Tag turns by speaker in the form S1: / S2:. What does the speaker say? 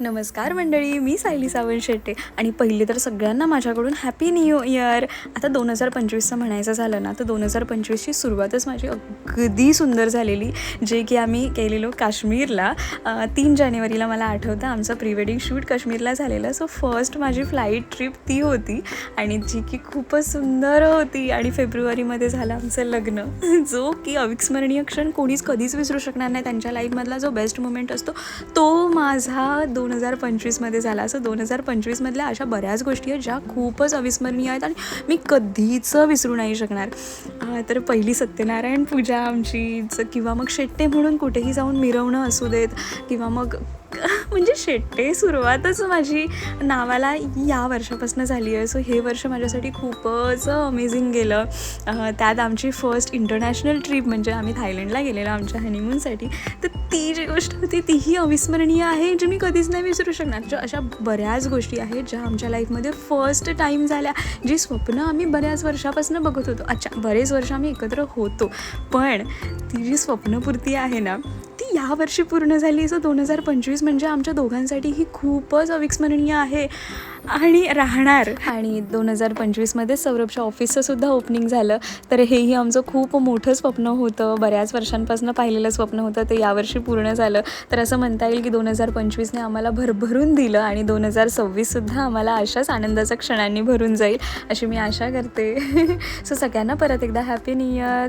S1: नमस्कार मंडळी मी सायली सावंत शेट्टे. आणि पहिले तर सगळ्यांना माझ्याकडून हॅपी न्यू इयर आता दोन हजार पंचवीसचं म्हणायचं झालं ना तर दोन हजार पंचवीसची सुरुवातच माझी अगदी सुंदर झालेली जे की आम्ही केलेलो काश्मीरला. तीन जानेवारीला मला आठवतं आमचं प्री वेडिंग शूट काश्मीरला झालेलं. सो फर्स्ट माझी फ्लाईट ट्रिप ती होती आणि जी की खूपच सुंदर होती. आणि फेब्रुवारीमध्ये झालं आमचं लग्न. जो की अविस्मरणीय क्षण कोणीच कधीच विसरू शकणार नाही. त्यांच्या लाईफमधला जो बेस्ट मुमेंट असतो तो माझा दोन हजार पंचवीसमध्ये झाला. असं दोन हजार पंचवीसमधल्या अशा बऱ्याच गोष्टी आहेत ज्या खूपच अविस्मरणीय आहेत आणि मी कधीच विसरू नाही शकणार. तर पहिली सत्यनारायण पूजा आमची किंवा मग शेट्टे म्हणून कुठेही जाऊन मिरवणं असू देत किंवा मग म्हणजे शेट्टे सुरुवातच माझी नावाला या वर्षापासून झाली आहे. सो हे वर्ष माझ्यासाठी खूपच अमेझिंग गेलं. त्यात आमची फर्स्ट इंटरनॅशनल ट्रिप म्हणजे आम्ही थायलंडला गेलेलो आमच्या हनीमूनसाठी तर ती जी गोष्ट होती तीही अविस्मरणीय आहे जी मी कधीच नाही विसरू शकणार. जो अशा बऱ्याच गोष्टी आहेत ज्या आमच्या लाईफमध्ये फर्स्ट टाईम झाल्या. जी स्वप्न आम्ही बऱ्याच वर्षापासून बघत होतो. अच्छा बरेच वर्ष आम्ही एकत्र होतो. पण ती जी स्वप्नपूर्ती आहे ना ती यावर्षी पूर्ण झाली. सो दोन हजार पंचवीस म्हणजे आमच्या दोघांसाठी ही खूपच अविस्मरणीय आहे. आणि राहणार. आणि दोन हजार पंचवीसमध्ये सौरभच्या ऑफिसचं सुद्धा ओपनिंग झालं. तर हेही आमचं खूप मोठं स्वप्न होतं. बऱ्याच वर्षांपासून पाहिलेलं स्वप्न होतं. ते यावर्षी पूर्ण झालं. तर असं म्हणता येईल की दोन हजार पंचवीसने आम्हाला भरभरून दिलं आणि दोन हजार सव्वीससुद्धा आम्हाला अशाच आनंदाच्या क्षणांनी भरून जाईल अशी मी आशा करते. सो सगळ्यांना परत एकदा हॅपी न्यू इयर